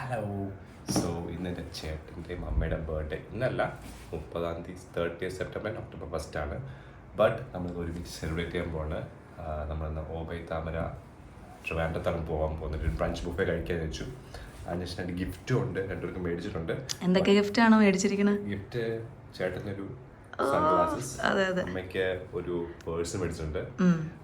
Hello so ഇന്ന് എന്റെ ചേട്ടന്റെയും അമ്മയുടെ ബർത്ത്ഡേ ഇന്നല്ല മുപ്പതാം തീയതി തേർട്ടി സെപ്റ്റംബർ ഒക്ടോബർ ഫസ്റ്റ് ആണ്. ബട്ട് നമ്മൾ ഒരുമിച്ച് സെലിബ്രേറ്റ് ചെയ്യാൻ പോവാണ്. നമ്മളിന്ന് ഓബൈ താമര ട്രിവാൻഡത്താണ് പോകാൻ പോകുന്നത്. ഒരു ബ്രഞ്ച് ബുഫേ കഴിക്കാൻ വെച്ചു. അതിനുശേഷം എന്റെ ഗിഫ്റ്റും ഉണ്ട്. രണ്ടുപേർക്കും മേടിച്ചിട്ടുണ്ട്. എന്തൊക്കെ ഗിഫ്റ്റ് ആണോ മേടിച്ചിരിക്കണത് ഗിഫ്റ്റ് ചേട്ടനൊരു അതെ അതെ. അമ്മയ്ക്ക് ഒരു പേഴ്സ് മേടിച്ചിട്ടുണ്ട്.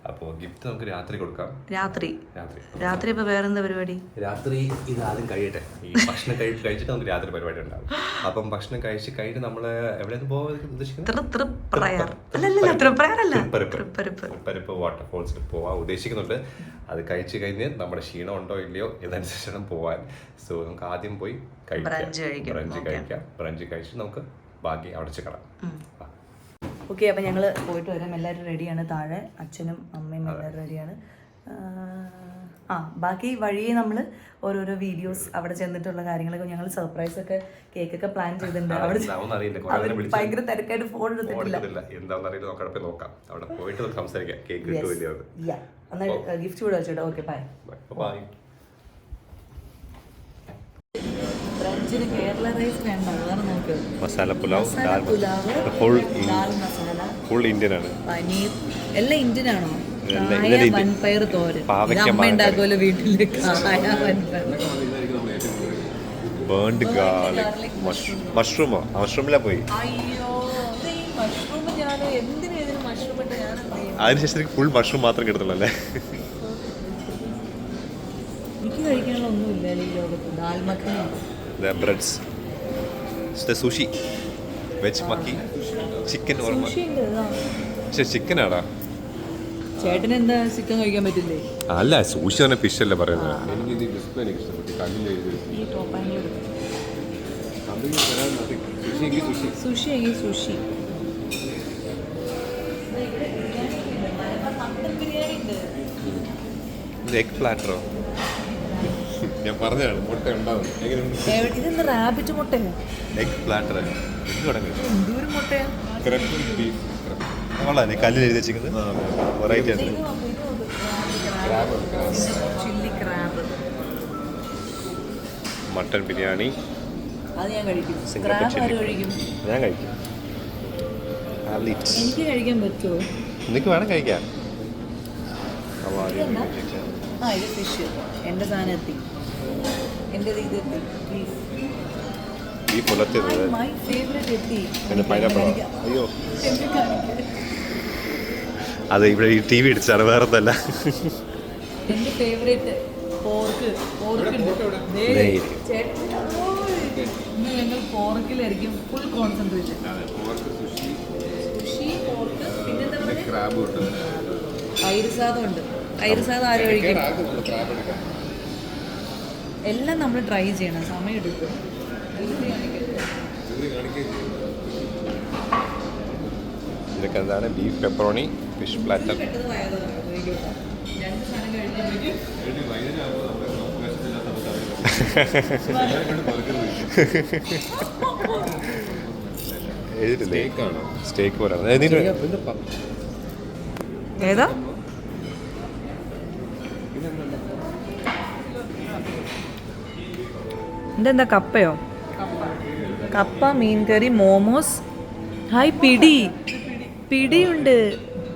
അപ്പോ ഗിഫ്റ്റ് നമുക്ക് രാത്രി കൊടുക്കാം. രാത്രി. രാത്രി. രാത്രി ഇപ്പൊ വേറെന്താ പരിപാടി? രാത്രി ഇത് ആദ്യം കഴിയട്ടെ. ഈ ഭക്ഷണം കഴിച്ച് കഴിച്ചിട്ട് നമുക്ക് രാത്രി പരിപാടി ഉണ്ടാവും. അപ്പം ഭക്ഷണം കഴിച്ച് കഴിഞ്ഞ് നമ്മൾ എവിടെയാണ് പോകാൻ ഉദ്ദേശിക്കുന്നത്? വാട്ടർഫോൾസിൽ പോവാൻ ഉദ്ദേശിക്കുന്നുണ്ട്. അത് കഴിച്ച് കഴിഞ്ഞ് നമ്മുടെ ക്ഷീണം ഉണ്ടോ ഇല്ലയോ ഇതനുസരിച്ചാണ് പോവാൻ. സോ നമുക്ക് ആദ്യം പോയി കഴിക്കാം. ബ്രഞ്ച് കഴിക്കാം. ബ്രഞ്ച് കഴിച്ച് നമുക്ക് ബാക്കി അവിടെ ചെക്കണം ഓക്കെ അപ്പം ഞങ്ങൾ പോയിട്ട് വരാം. എല്ലാവരും റെഡിയാണ് താഴെ അച്ഛനും അമ്മയും എല്ലാവരും റെഡിയാണ് ആ ബാക്കി വഴിയെ നമ്മൾ ഓരോരോ വീഡിയോസ് അവിടെ ചെന്നിട്ടുള്ള കാര്യങ്ങളൊക്കെ ഞങ്ങൾ സർപ്രൈസ് ഒക്കെ കേക്കൊക്കെ പ്ലാൻ ചെയ്തിട്ടുണ്ട്. അവിടെ ഭയങ്കര തിരക്കായിട്ട് ഫോൺ എടുത്തിട്ടില്ല. എന്താണെന്നറിയില്ല നോക്കാം അവിടെ പോയിട്ട് സംസാരിക്കാം. കേക്ക് ഗിഫ്റ്റ് കൂടെ വെച്ചോട്ടോ. Okay bye bye Kerala rice വേണ്ട വേറെ നോക്ക്. Masala pulao dal pulao full dal masala full Indian ആണ്. പനീർ എല്ലാം ഇന്ത്യൻ ആണോ? എല്ലാം കായ ഇന്നലെ ഇന്ത്യൻ. വൻപയർ തോരൻ. പാവയ്ക്ക അമ്മ ഉണ്ടാക്കുമല്ലോ വീട്ടിൽ. കായ വൻപയർ. ബേൺഡ് ഗാർലിക് മഷ്റൂമോ മഷ്റൂമിലാ പോയി? അയ്യോ മഷ്റൂം ഞാൻ എന്തിനാ ഇതിന് മഷ്റൂം ഇട്ട് ഞാൻ? അതിനുശേഷം ഫുൾ മഷ്റൂം മാത്രം കിടത്തുള്ളൂ അല്ലേ? എനിക്ക് കഴിക്കാനുള്ള ഒന്നുമില്ല ഈ ലോകത്ത്. Dal makhani breads sushi veg makki chicken ഓർമ്മ പക്ഷേ ചിക്കൻ ആടാ. ചേട്ടൻ എന്താ ചിക്കൻ കഴിക്കാൻ പറ്റില്ലേ അല്ല സൂഷി തന്നെ ഫിഷ് അല്ലേ പറയുന്നത്. എനിക്ക് ഇത് ഡിസ്പ്ലേ എനിക്ക് ഇഷ്ടപ്പെട്ടു കണ്ണിൽ എഴുതി ഈ ടോപ്പാങ്കിൽ സുഷി എങ്കിൽ സുഷി സുഷി എങ്കിൽ സുഷി എഗ് പ്ലാറ്ററോ ഞാൻ പറഞ്ഞതാണ് മുട്ട ഉണ്ടാവും എങ്ങനെയുണ്ട്? ഇതെന്താ റാബിറ്റ് മുട്ടയോ? എഗ് പ്ലാറ്റർ എന്തോരം മുട്ടയാ? ബീഫ് കൊള്ളാം കല്ലിൽ എഴുതി വെച്ചിരിക്കുന്നത്? വെറൈറ്റി ആണ് ചില്ലി ക്രാബ് മട്ടൺ ബിരിയാണി അത് ഞാൻ കഴിക്കും. സിംഗപ്പൂർ ക്രാബ് ആര് കഴിക്കും? ഞാൻ കഴിക്കും. എനിക്ക് കഴിക്കാൻ പറ്റുമോ? നിനക്ക് വേണം? കഴിക്കാം. ആ ഇത് ഫിഷ് എന്റെ സാധനം എത്തി എന്റെ ഇത് എത്തി പ്ലീസ് ഈ പുലർത്തിയത് മൈ ഫേവറേറ്റ് എത്തി. പിന്നെ പൈനാപ്പിൾ കഴിക്കാം. അയ്യോ. അതെ കാണിക്കാം. അത് ഇവിടെ ഈ ടി വി ഇടിച്ചാണ് വേറെ തന്നെ എന്റെ ഫേവറേറ്റ് പോർക്ക് പോർക്ക്. ഇന്ന് ഞങ്ങൾ പോർക്കിലായിരിക്കും ഫുൾ കോൺസെൻട്രേഷൻ സുഷി പോർക്ക് പിന്നെന്താ പറയുക തൈര് സാദം ഉണ്ട്. തൈര് സാദം ആരും കഴിക്കും? എല്ലാം നമ്മൾ ട്രൈ ചെയ്യണം. സമയം എടുക്കും ഇതൊക്കെ എന്താണ്? ബീഫ് പെപ്പറോണി ഫിഷ് പ്ലാറ്റർ എഴുതിട്ടില്ലേ സ്റ്റേക്ക് പോലെ. ഏതാ? ഇതെന്താ കപ്പയോ? കപ്പ മീൻകറി മോമോസ്. ഹായ് പിടി. പിടിയുണ്ട്.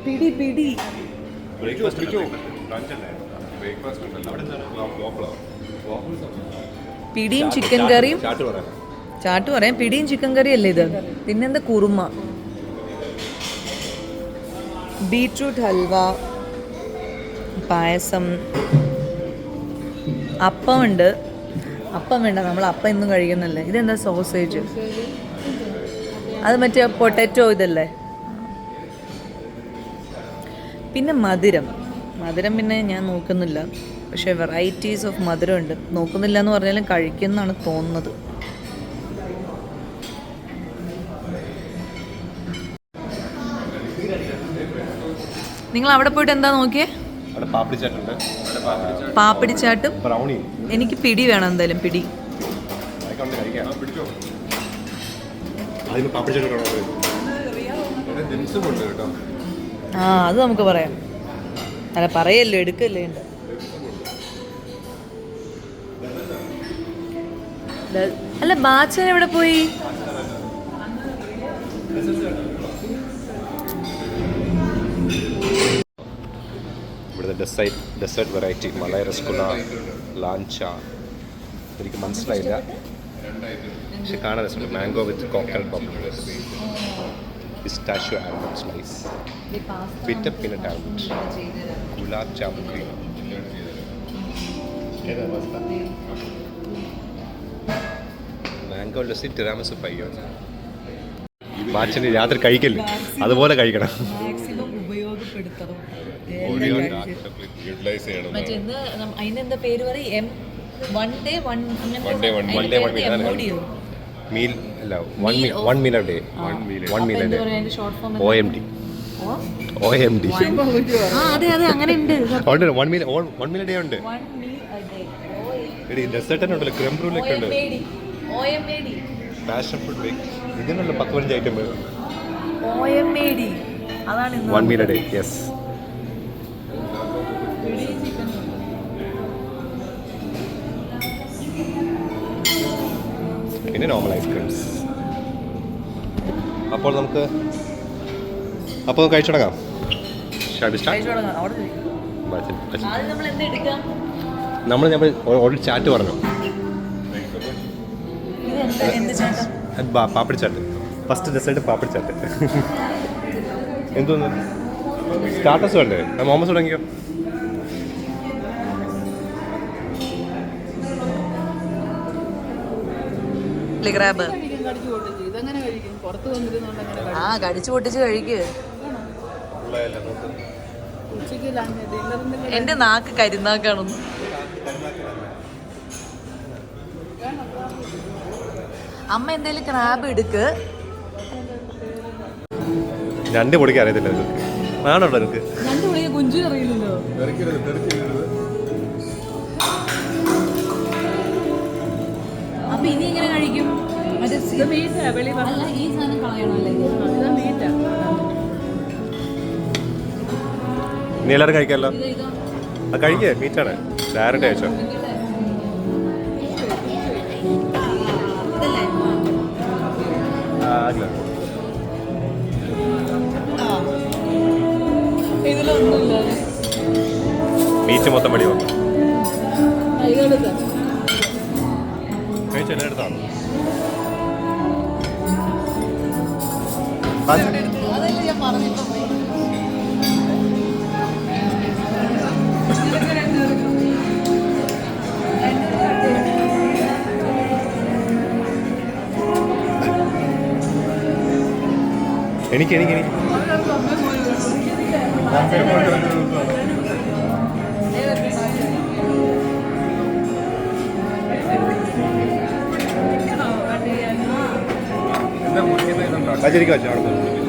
പിടി പിടി. പിടിയും ചിക്കൻ കറിയും ചാട്ട് പറയാം. പിടിയും ചിക്കൻ കറി അല്ലേ ഇത്? പിന്നെന്താ കുറുമ? ബീട്രൂട്ട് ഹൽവ പായസം. അപ്പമുണ്ട് അപ്പം വേണ്ട നമ്മൾ അപ്പം ഇന്നും കഴിക്കുന്നല്ലേ ഇതെന്താ സോസേജ് അത് മറ്റേ പൊട്ടാറ്റോ ഇതല്ലേ? പിന്നെ മധുരം. മധുരം പിന്നെ ഞാൻ നോക്കുന്നില്ല. പക്ഷേ വെറൈറ്റീസ് ഓഫ് മധുരം ഉണ്ട്. നോക്കുന്നില്ല എന്ന് പറഞ്ഞാലും കഴിക്കുന്നതാണ് തോന്നുന്നത്. നിങ്ങൾ അവിടെ പോയിട്ട് എന്താ നോക്കിയേ? അവിടെ പാപ്പിടിച്ചാട്ടും. ബ്രൗണി എനിക്ക് പിടി വേണം എന്തായാലും പിടി. ആ അത് നമുക്ക് പറയാം. അല്ല പറയല്ലോ എടുക്കല്ലേ. ഉണ്ട് അല്ല ബാച്ചൻ എവിടെ പോയി? ഡെസൈറ്റ് ഡെസേർട്ട് വെറൈറ്റി മലയ രസഗുള ലാഞ്ച എനിക്ക് മനസ്സിലായില്ല. പക്ഷെ കാണാൻ രസമുണ്ട്. Mango with coconut bubbles pistachio almond slice bitter peanut almond gulab jamun cream mango lassi tiramisu പയ്യോ മാച്ചിന് രാത്രി കഴിക്കല്ലേ? അതുപോലെ കഴിക്കണം. ഉപയോഗപ്പെടുത്തണം. യൂട്ടിലൈസ് ചെയ്യണം. മറ്റേ ഇന്ന് നം- അതിനെന്താ പേര് പറയും? M one day one one day one one day. Meal അല്ല? One meal one meal a day one meal a day O M D O M D ആ അതെ അതെ അങ്ങനെ ഉണ്ട്. ഉണ്ട് one meal one meal day ഉണ്ട്. One meal എടി dessert തന്നെ ഉണ്ടല്ലോ ക്രം റൂലൊക്കെ ഉണ്ട്. M A passion food bake ഇതിനുള്ള പത്ത് പതിനഞ്ച് ഐറ്റം വരും M A one meal a day yes പിന്നെ നോർമൽ ഐസ്ക്രീംസ് അപ്പോൾ നമുക്ക് അപ്പോൾ കഴിച്ചു തുടങ്ങാം നമ്മൾ എന്ത് എടുക്കാം? നമ്മൾ ഞാൻ ഓൾറെഡി ചാറ്റ് പറഞ്ഞു. Papdi chat. First dessert papdi chat. എന്തോന്ന് സ്റ്റാർട്ടസ് വേണ്ടേ? മോമസ് തുടങ്ങിയോ? ക്രാബ് കടിച്ചു പൊട്ടിച്ച്. ഇതെങ്ങനെ കഴിക്കും? പുറത്ത് വന്നിരുന്നോണ്ട് അങ്ങനെ ആ കടിച്ചു പൊട്ടിച്ച് കഴിക്ക്. എന്റെ നാക്ക് കരിനാക്കാണ്. അമ്മ എന്തേലും ക്രാബ് എടുക്ക്. രണ്ട് പൊടിക്ക് അറിയത്തില്ല ആണുണ്ടോ എനിക്ക് കുഞ്ചു അറിയില്ലല്ലോ അല്ല ഈ സാധനം കളയണമല്ലേ? ഇത് മീറ്റാ നീ എല്ലാവരും കഴിക്കാമല്ലോ ആ കഴിക്കേ. മീറ്റാണ് ഡയറക്റ്റ് അയച്ചോ ഇതല്ലേ ആ, ഇല്ല. ഇതിലൊന്നുമില്ല. മീറ്റ് മൊത്തം പടി വന്നു ഇതെടുത്ത കഴിച്ചു എല്ലാം എടുത്താണോ എനിക്ക് എനിക്ക് എനിക്ക്. വെച്ചാൽ വെച്ചോ അവിടെ.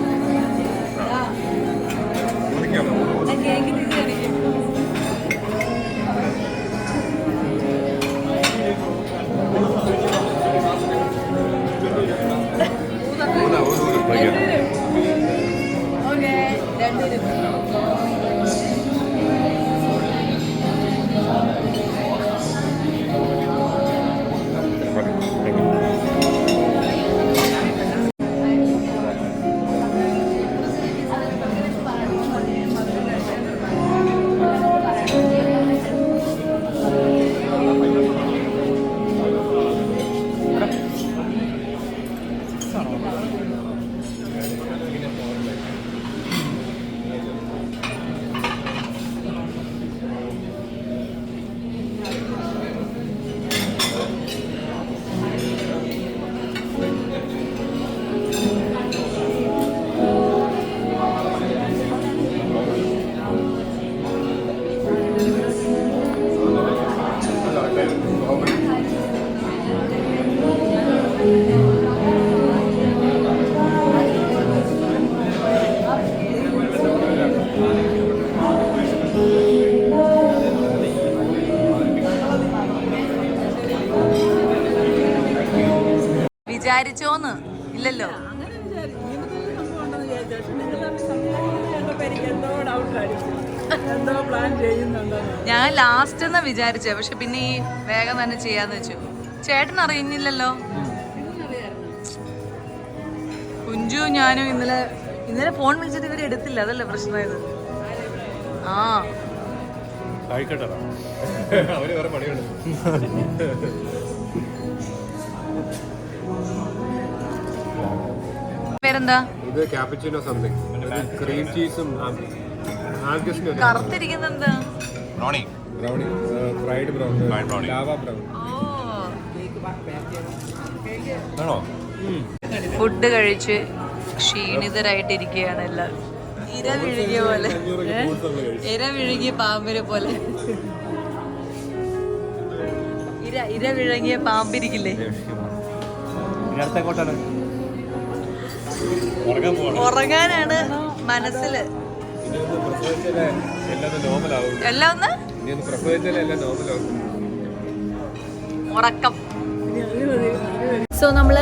ചെയ്യുന്നുണ്ടോ? ഞാൻ ലാസ്റ്റ് എന്നാ വിചാരിച്ചേ. പക്ഷെ പിന്നെ ഈ വേഗം തന്നെ ചെയ്യാന്ന് വെച്ചു. ചേട്ടൻ അറിയുന്നില്ലല്ലോ. കുഞ്ചു ഞാനും ഇന്നലെ ഇന്നലെ ഫോൺ വിളിച്ചിട്ട് ഇവരെ എടുത്തില്ല. അതല്ലേ പ്രശ്നമായത്? ആ. പണിയുണ്ട്. പേരെന്താ? ഇത് ക്യാപ്പച്ചിനോ സംതിങ് ക്രീം ചീസും കറുത്തിരിക്കുന്നത് brownie brownie fried brownie. Lava brown ഓ. ആണോ? ഫുഡ് കഴിച്ച് ക്ഷീണിതരായിട്ടിരിക്കുകയാണ് എല്ലാവരും. ഇര വിഴുകിയ പോലെ? ഇര വിഴുകിയ പാമ്പിനെ പോലെ. ഇര ഇര വിഴുങ്ങിയ പാമ്പിരിക്കില്ലേ? പോകണം ഉറങ്ങാനാണ് മനസ്സിൽ. എല്ലാം നോർമൽ ആവും എല്ലാം ഒന്ന് ഇനി ഒന്ന് എല്ലാം നോർമൽ ആവും ഉറക്കം സോ നമ്മൾ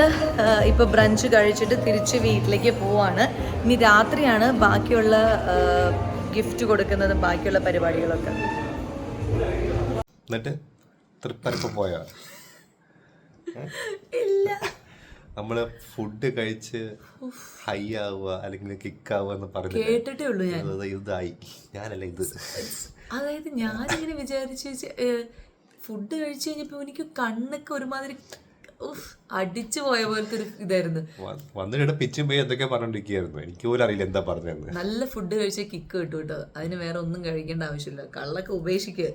ഇപ്പോൾ ബ്രഞ്ച് കഴിച്ചിട്ട് തിരിച്ച് വീട്ടിലേക്ക് പോവാണ്. ഇനി രാത്രിയാണ് ബാക്കിയുള്ള ഗിഫ്റ്റ് കൊടുക്കുന്നതും ബാക്കിയുള്ള പരിപാടികളൊക്കെ. എന്നിട്ട് തൃപ്പരപ്പ് പോയോ? ഇല്ല. നമ്മൾ ഫുഡ് കഴിച്ച് ഹൈ ആവുക അല്ലെങ്കിൽ കിക്ക് ആവുക എന്ന് പറഞ്ഞു കേട്ടിട്ടേ ഉള്ളൂ ഞാൻ. ഇതായി. ഞാനല്ല ഇത്. അതായത് ഞാനിങ്ങനെ വിചാരിച്ച് ഫുഡ് കഴിച്ചു കഴിഞ്ഞപ്പോൾ എനിക്ക് കണ്ണൊക്കെ ഒരുമാതിരി അടിച്ചു പോയ പോലത്തെ ഒരു ഇതായിരുന്നു വന്നിട്ട് പിച്ചും പോയി എന്തൊക്കെ പറഞ്ഞിരിക്കുന്നു എനിക്ക് പോലും അറിയില്ല എന്താ പറഞ്ഞത് നല്ല ഫുഡ് കഴിച്ച കിക്ക് കിട്ടും കേട്ടോ. അതിന് വേറെ ഒന്നും കഴിക്കേണ്ട ആവശ്യമില്ല. കള്ളൊക്കെ ഉപേക്ഷിക്കുക.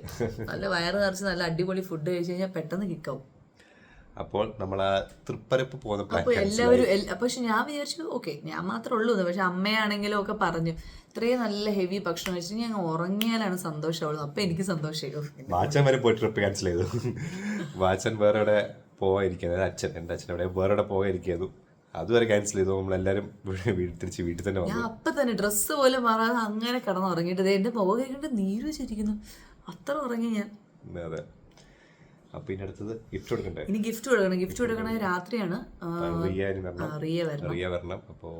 നല്ല വയറ് നിറച്ച് നല്ല അടിപൊളി ഫുഡ് കഴിച്ചു കഴിഞ്ഞാൽ പെട്ടെന്ന് കിക്കാവും അപ്പോൾ നമ്മൾ ആ തൃപ്പരപ്പ് പോകുന്ന പ്ലാൻ അപ്പൊ എല്ലാവരും എൽ- പക്ഷെ ഞാൻ വിചാരിച്ചു ഓക്കെ ഞാൻ മാത്രമേ ഉള്ളൂ എന്ന് പക്ഷെ അമ്മയാണെങ്കിലും ഒക്കെ പറഞ്ഞു ഇത്രയും നല്ല ഹെവി ഭക്ഷണം കഴിച്ചിട്ട് ഞാൻ ഉറങ്ങിയാലാണ് സന്തോഷമുള്ളത് അപ്പൊ എനിക്ക് സന്തോഷമായി. വാച്ചൻ വരെ പോയി ട്രിപ്പ് ക്യാൻസൽ ചെയ്തു. വാച്ചൻ വേറെ എവിടെ പോകാതിരിക്കുന്നത് അച്ഛൻ എന്റെ അച്ഛൻ എവിടെ വേറെ എവിടെ പോകാതിരിക്കുന്നു അതുവരെ ക്യാൻസൽ ചെയ്തു. നമ്മളെല്ലാവരും വീട്ടിൽ തിരിച്ച് വീട്ടിൽ തന്നെ ഞാൻ വന്നു അപ്പൊ തന്നെ ഡ്രസ്സ് പോലും മാറാതെ അങ്ങനെ കിടന്ന് ഉറങ്ങിയിട്ട് ദേ എന്റെ മുഖം കഴിക്കേണ്ട നീര് വെച്ചിരിക്കുന്നു. അത്ര ഉറങ്ങി ഞാൻ. ഉം, അതെ. അപ്പോൾ ഇനി അടുത്തത് ഗിഫ്റ്റ് കൊടുക്കണ്ടേ? ഇനി ഗിഫ്റ്റ് കൊടുക്കണം. ഗിഫ്റ്റ് കൊടുക്കണത് രാത്രിയാണ്. റിയ റിയ വരണം. റിയ വരണം. അപ്പോൾ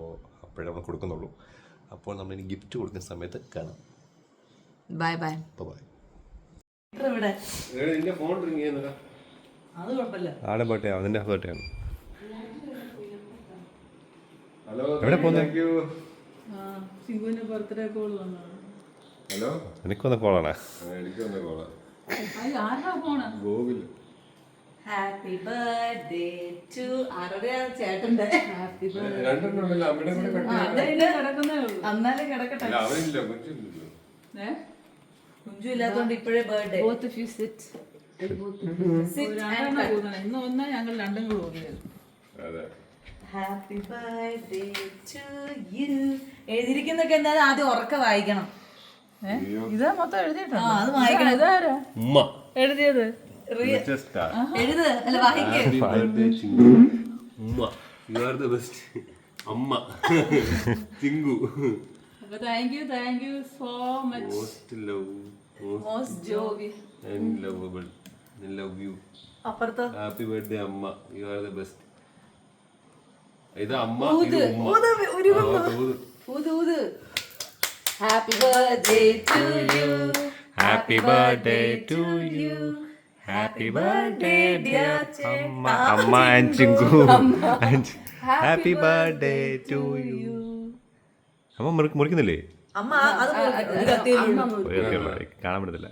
അപ്പോഴേ നമ്മൾ കൊടുക്കുന്നുള്ളൂ. അപ്പോൾ നമ്മൾ ഇനി ഗിഫ്റ്റ് കൊടുക്കുന്ന സമയത്ത് കാണാം. ബൈ ബൈ ബൈ ആടെ ബർത്ത്ഡേ അതിന്റെ ബർത്ത്ഡേ ആണ്. ഹലോ എവിടെ പോകുന്നെ? താങ്ക് യു സിംഗുവിന്റെ ബർത്ത്ഡേ കോൾ വന്നതാണ്. ഹലോ എനിക്കൊന്ന് കോളാണ് എനിക്ക് വന്ന കോളാ ഗോകുൽ. ഹാപ്പി ബർത്ത്ഡേ ടു ആരുടെ ചേട്ടന്റെ ഹാപ്പി അന്നാലും കിടക്കട്ടെ. കുഞ്ചു ഇല്ലാത്തോണ്ട് ഇപ്പോഴേ birthday both of you sit ഇന്ന് ഒന്നാ ഞങ്ങൾ രണ്ടും കൂടെ അതെ. ഹാപ്പി ബർത്ത്ഡേ ടു യു എഴുതിയിരിക്കുന്നൊക്കെ എന്തായാലും ആദ്യം ഉറക്കെ വായിക്കണം. ഇതാ മൊത്തം എഴുതിയിട്ടുണ്ട്. ആ അത് വായിക്കണം. ഇതാരാ? ഉമ്മ. എഴുതിയത്? എഴുത് അല്ല വായിക്കേ. ഉമ്മ. യു ബെസ്റ്റ് അമ്മ. Chingu. Thank you thank you so much most love most jovial and lovable love you അപ്പുറത്തോ? Happy birthday അമ്മ. യു ആർ ദ ബെസ്റ്റ് ഇത് അമ്മ ഇത് ഉമ്മ. ഊത്. ഊത്. ഊത്. ഊത് happy birthday to Happy happy birthday to Happy happy birthday Amma. Amma അമ്മ Chingu. Happy happy birthday to you അമ്മ മുറി- മുറിക്കുന്നില്ലേ? കാണാൻ പറ്റത്തില്ല.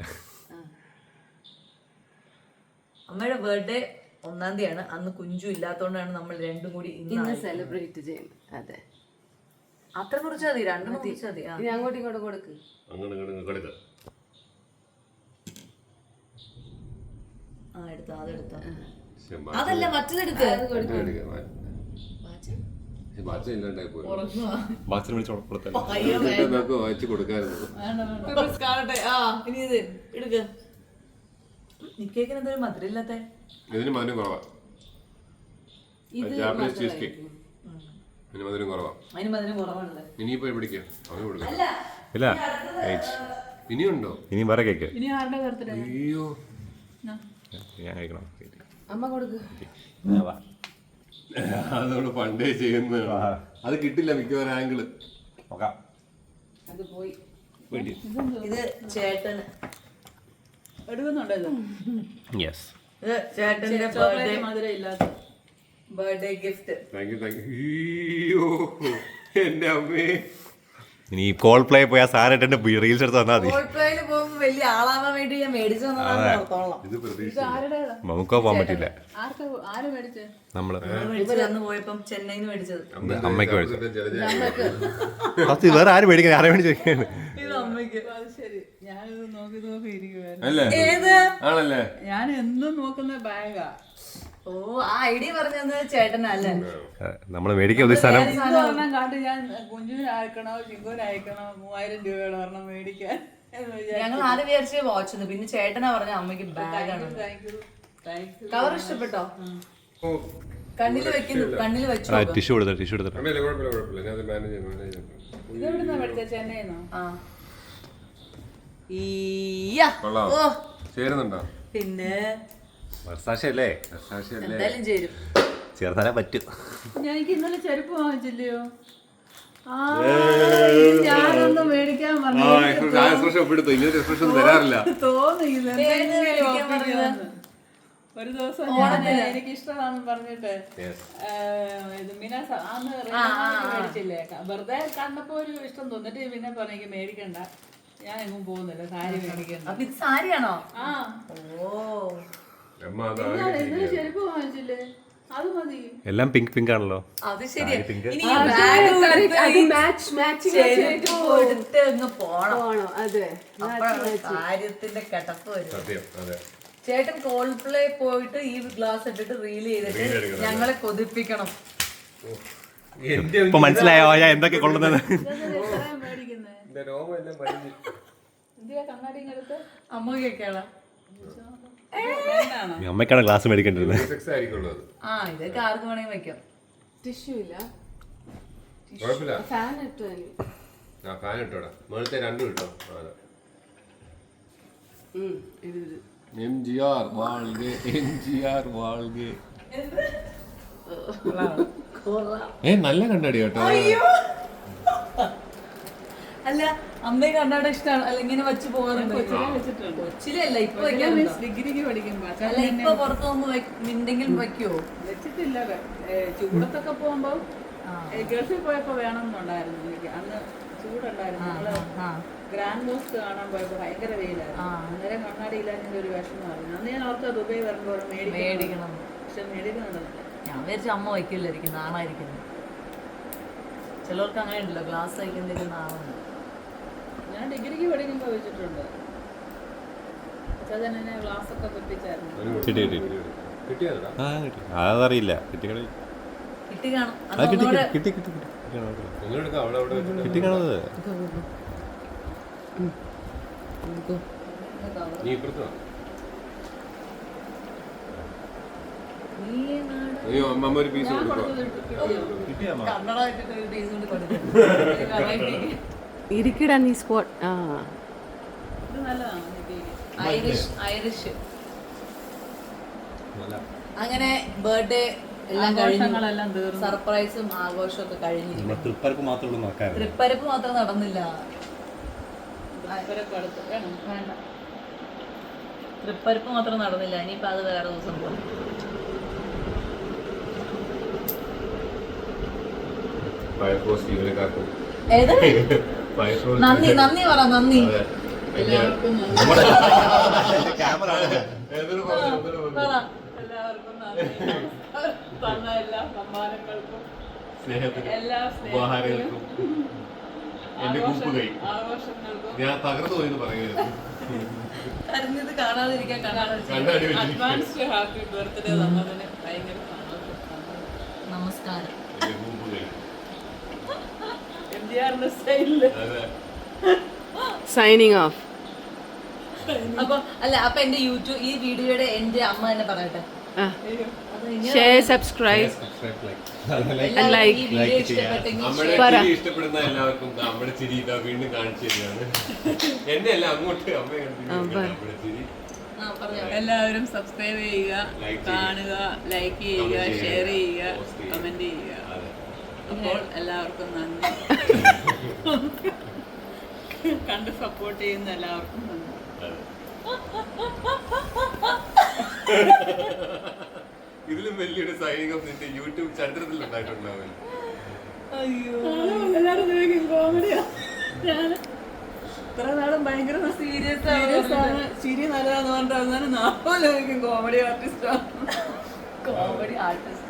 അമ്മയുടെ ബർത്ത്ഡേ ഒന്നാം തീയതിയാണ്. അന്ന് കുഞ്ചു ഇല്ലാത്തതുകൊണ്ടാണ് നമ്മൾ രണ്ടും കൂടി ഇന്ന് സെലിബ്രേറ്റ് ചെയ്യുന്നത്. അതെ. അത്ര മുറിച്ചാൽ മതി രണ്ട് മുറിച്ചാൽ മതി ഇനി അങ്ങോട്ടും ഇങ്ങോട്ടും കൊടുക്ക്. അങ്ങോട്ട് ഇങ്ങോട്ട് കൊടുക്ക. ആ എടുത്തോ അതെടുത്തോ അതല്ല വായിച്ചു കാണട്ടെ. ആ ഇനി ഇത് എടുക്ക്. നിക്കേക്കിന് എന്തൊരു മധുരം ഇതിന് മധുരം കുറവാ. ജാപ്പനീസ് ചീസ് കേക്ക് ഇതിന് മധുരം കുറവാ. അതിന് മധുരം കുറവാണല്ലേ ഇനിയിപ്പോ എവിടേക്ക്? അവന് കൊടുക്കാം. ഇല്ല. ഇനിയുണ്ടോ? ഇനി വേറെ കേക്ക്. ഇനി ആരുടെ ബർത്ത്ഡേ അയ്യോ. ഞാൻ കഴിക്കണം. അമ്മ കൊടുക്ക്. അതോട് പണ്ടേ ചെയ്യുന്ന അത് കിട്ടില്ല മിക്കവാറും ആംഗിൾ. നോക്കാം. അത് പോയി. ഇത് ചേട്ടന്. എടുക്കുന്നുണ്ടോ ഇത്? യെസ് ഇത് ചേട്ടന്റെ ബർത്ത്ഡേ മധുരം ഇല്ലാത്ത. Birthday gift thank you thank you എന്റെ അമ്മേ. ഇനി കോൾ പ്ലേ പോയി ആ സാധനം റീൽസ് എടുത്ത് തന്നാൽ മതി. കോൾപ്ലേയിൽ പോകുമ്പോൾ വലിയ ആളാവാൻ വേണ്ടി ഞാൻ മേടിച്ചു തന്നതാണ് ഓർത്തോളാം ഇത് പ്രതീക്ഷ നമുക്കോ പോകാൻ പറ്റില്ല. ആർക്ക് ആര് മേടിച്ചേ? നമ്മൾ. മേടിച്ചു അന്ന് പോയപ്പം ചെന്നൈന്ന് മേടിച്ചത്. അമ്മയ്ക്ക് മേടിച്ചു അത് വേറെ ആരും മേടിക്കാൻ ആരെ വേണ്ടി ചോദിക്കാണ് ഇത് അമ്മയ്ക്ക്. അത് ശരി ഞാനിത് നോക്കി നോക്കി ഇരിക്കുവായിരുന്നു. അല്ലേ? ഏത്? ആണല്ലേ? ഞാൻ എന്നും നോക്കുന്ന ബാഗാ ഓ ആ ഐഡി പറഞ്ഞത് ചേട്ടനല്ലേ? നമ്മൾ മേടിക്കാൻ ഒരു സ്ഥലം ഇത് ഒരെണ്ണം കണ്ട് ഞാൻ കുഞ്ചുവിന് അയക്കണോ ചിങ്കുവിന് അയക്കണോ മൂവായിരം രൂപയുടെ ഒരെണ്ണം മേടിക്കാൻ ഞങ്ങൾ ആദ്യം വിചാരിച്ച വാച്ച് പിന്നെ ചേട്ടനാ പറഞ്ഞ അമ്മയ്ക്ക് ബാഗാണ് കവർ ഇഷ്ടപ്പെട്ടോ? കണ്ണിൽ വെക്കുന്നു കണ്ണിൽ വെച്ചു ടിഷ്യൂ കൊടുത്ത ടിഷ്യൂ ചെന്നൈന്നോ? ആ. ഓ. ചേരുന്നുണ്ടോ? പിന്നെ വർഷാശല്ലേ? സാക്ഷിയല്ലേ എന്തായാലും ചേരും. പറ്റും. ഞാൻ ഇന്നലെ ചെരുപ്പ് വാങ്ങിച്ചില്ലയോ? ഞാനൊന്ന് മേടിക്കാൻ പറഞ്ഞു ഒപ്പിക്കാന്ന്. ഒരു ദിവസം എനിക്ക് ഇഷ്ടമാണെന്ന് പറഞ്ഞിട്ട്. ഇത് അന്ന് മേടിച്ചില്ലേ? വെറുതെ കണ്ടപ്പോ ഒരു ഇഷ്ടം തോന്നിട്ട് പിന്നെ പറഞ്ഞു മേടിക്കണ്ട. ഞാൻ എങ്ങും പോകുന്നില്ല. സാരി മേടിക്കണ്ട. സാരിയാണോ? ആ. ഓ. എല്ലാം പിങ്ക് പിങ്ക് ആണല്ലോ. അത് ശരി ഇനി ആ, ഈ ബാഗ് അത് എടുത്ത് match, matching ചെരുപ്പ് എടുത്ത് അങ്ങ് പോണം. അതെ. അപ്പോഴാണ് കാര്യത്തിന്റെ കിടപ്പ് വരും സത്യം അതെ. ചേട്ടൻ കോൾപ്ലേ പോയിട്ട് ഈ ഗ്ലാസ് ഇട്ടിട്ട് റീൽ ചെയ്തിട്ട് ഞങ്ങളെ കൊതിപ്പിക്കണം. എന്റെ ഇപ്പൊ മനസ്സിലായോ ഞാൻ എന്തൊക്കെ കൊള്ളുന്നത് മേടിക്കുന്നേ? എല്ലാം അമ്മയ്ക്കൊക്കെയാണ്? അമ്മയ്ക്കാണ് ഗ്ലാസ് മേടിക്കേണ്ടത് ആ ഇതൊക്കെ ആർക്ക് വേണമെങ്കിൽ വെക്കാം. ടിഷ്യൂ ഇല്ല. ഫാൻ ഇട്ടു. ആ ഫാൻ ഇട്ടോടാ മേളത്തെ രണ്ടും ഇട്ടോ. എം ജി ആർ വാൾഗെ എം ജി ആർ വാൾഗെ. ഏ നല്ല കണ്ണാടി കേട്ടോ. അല്ല അമ്മയെ കണ്ണാട ഇഷ്ടമാണ് അല്ല ഇങ്ങനെ വെച്ച് പോകാറുണ്ട്. കൊച്ചിലല്ല ഇപ്പൊ? ഡിഗ്രിക്ക് പഠിക്കുമ്പോ അല്ല ഇപ്പൊ പുറത്തു പോകുമ്പോ എന്തെങ്കിലും വെക്കുവോ വെച്ചിട്ടില്ല. ചൂടത്തൊക്കെ പോകുമ്പോ ഗൾഫിൽ പോയപ്പോ വേണമെന്നുണ്ടായിരുന്നു എനിക്ക്. അന്ന് ചൂടുണ്ടായിരുന്നു. നമ്മൾ ഗ്രാൻഡ് മോസ്ക് കാണാൻ പോയപ്പോ ഭയങ്കര വെയിലായിരുന്നു. അന്നേരം കണ്ണാടി ഇല്ലാതിന്റെ ഒരു വിഷമമായിരുന്നു അന്ന് ഞാൻ ഓർത്ത ദുബൈ വരുമ്പോ മേടിക്കണം. മേടിക്കണം. പക്ഷെ മേടിക്കുന്നുണ്ടല്ലോ. ഞാൻ വിചാരിച്ച അമ്മ വയ്ക്കില്ലായിരിക്കും നാണായിരിക്കുന്നു ചിലർക്ക് അങ്ങനെ ഉണ്ടല്ലോ ഗ്ലാസ് വയ്ക്കുന്നതിൽ നാണുണ്ട് ഞാൻ ഡിഗ്രിക്ക് പഠിക്കുമ്പോൾ വെച്ചിട്ടുണ്ട്. പൊട്ടിച്ചായിരുന്നു അതറിയില്ല കിട്ടി കളി കിട്ടി. കാണും അത് കിട്ടി കിട്ടി കിട്ടി കാണുന്നത് അയ്യോ അമ്മ ഒരു പീസ് കൊടുക്കുക ഇരിക്കടാ നീ സ്പോട്ട് ആ. ഇത് നല്ലതാണ് ഡിഗ്രിക്ക് ഐറിഷ് ഐറിഷ് അങ്ങനെ ബർത്ത്ഡേ ആഘോഷങ്ങളെല്ലാം തീർന്നു. സർപ്രൈസും ആഘോഷവും ഒക്കെ കഴിഞ്ഞിരിക്കും തൃപ്പരപ്പ് മാത്രമേ തൃപ്പരപ്പ് മാത്രം നടന്നില്ല. തൃപ്പരപ്പ് മാത്രം നടന്നില്ല. ഇനിയിപ്പോ അത് വേറെ ദിവസം പോകും ഫയർഫോഴ്സ് ജീവനക്കാർക്കും ഏത്? ഫയർഫോഴ്സ് നന്ദി നന്ദി പറ നന്ദി. എല്ലാവർക്കും തന്ന എല്ലാ സമ്മാനങ്ങൾക്കും. സ്നേഹത്തിനും എല്ലാ ഉപഹാരങ്ങൾക്കും. എന്റെ കൂപ്പ് കൈ ആഘോഷങ്ങൾക്കും. ഞാൻ തകർന്നു പോയി പറയരുത് കരഞ്ഞത് കാണാതിരിക്കാൻ അഡ്വാൻസ് ഹാപ്പി ബർത്ത്ഡേ തന്നതിന് ഭയങ്കര സന്തോഷം നമസ്കാരം എന്റെ കൂപ്പ് കൈ എം ജി ആറിന്റെ സ്റ്റൈലിൽ അതെ സൈനിങ് ഓഫ് അപ്പൊ അല്ല അപ്പൊ എന്റെ യൂട്യൂബ് ഈ വീഡിയോയുടെ എന്റെ അമ്മ തന്നെ പറയട്ടെ. ഷെയർ സബ്സ്ക്രൈബ് ലൈക്ക് ഇഷ്ടപ്പെടുന്ന എല്ലാവർക്കും നമ്മുടെ ചിരി ഇതാ വീണ്ടും കാണിച്ചു തരികയാണ്. എന്നെ അല്ല അങ്ങോട്ട് എല്ലാവരും സബ്സ്ക്രൈബ് ചെയ്യുക കാണുക ലൈക്ക് ചെയ്യുക ഷെയർ ചെയ്യുക. കമന്റ് ചെയ്യുക അപ്പോൾ എല്ലാവർക്കും നന്ദി. കണ്ട് സപ്പോർട്ട് ചെയ്യുന്ന എല്ലാവർക്കും നന്ദി. ഇതിലും വലിയൊരു സൈനികം നിന്റെ യൂട്യൂബ് ചരിത്രത്തിൽ ഉണ്ടായിട്ടുണ്ടാവില്ല അയ്യോ ഇത്ര നാളും ഭയങ്കര സീരിയസ് സീരിയസ് ആണ്. ചിരി നല്ലതാന്ന് പറഞ്ഞിട്ട് അവസാനം നാളെ ചോദിക്കും കോമഡി ആർട്ടിസ്റ്റ് കോമഡി ആർട്ടിസ്റ്റ്.